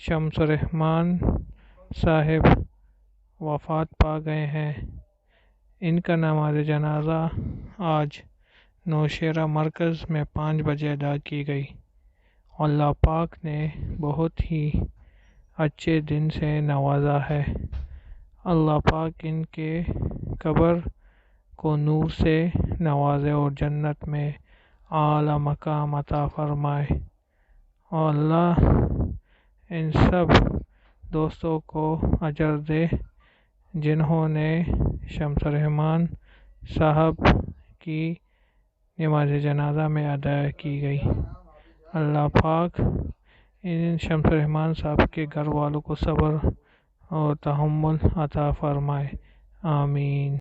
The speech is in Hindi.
शम्स रहमान साहिब वफ़ात पा गए हैं। इनका नमाज़ जनाज़ा, आज नौशेरा मरकज़ में पाँच बजे अदा की गई। अल्लाह पाक ने बहुत ही अच्छे दिन से नवाजा है। अल्लाह पाक इनके कब्र को नूर से नवाजे और जन्नत में आला मकाम अता फरमाए। और अल्लाह इन सब दोस्तों को अजर दे, जिन्होंने शम्स रहमान साहब की नमाज़ जनाजा में अदा की गई। अल्लाह पाक इन शम्स रहमान साहब के घर वालों को सब्र और तहम्मुल अता फरमाए। आमीन।